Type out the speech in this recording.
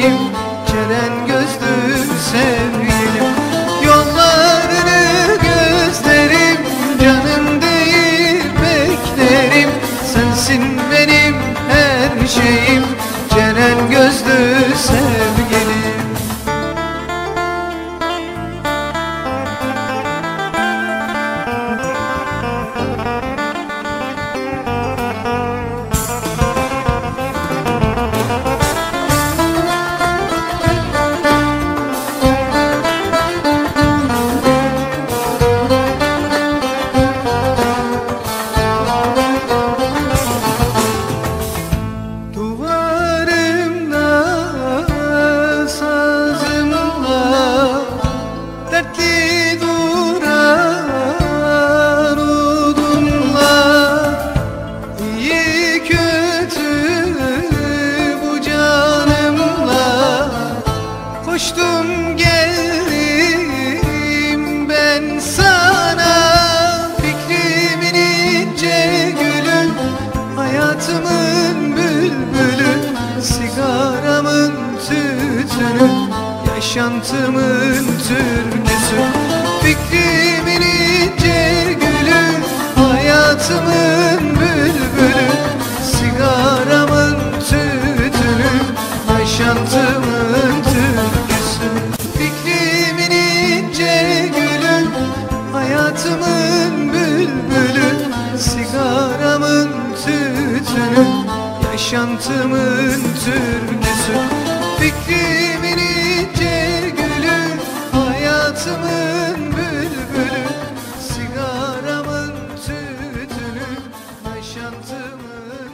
sevgilim Ceren gözlü sevgilim Yollarını gözlerim Canım değil beklerim Sensin benim her şeyim. Koştum geldim ben sana. Fikrimin ince gülü Hayatımın bülbülü Sigaramın tütünü Yaşantımın türküsü yaşantımın türküsü. Fikrimin ince gülü Hayatımın bülbülü. Sigaramın tütünü Yaşantımın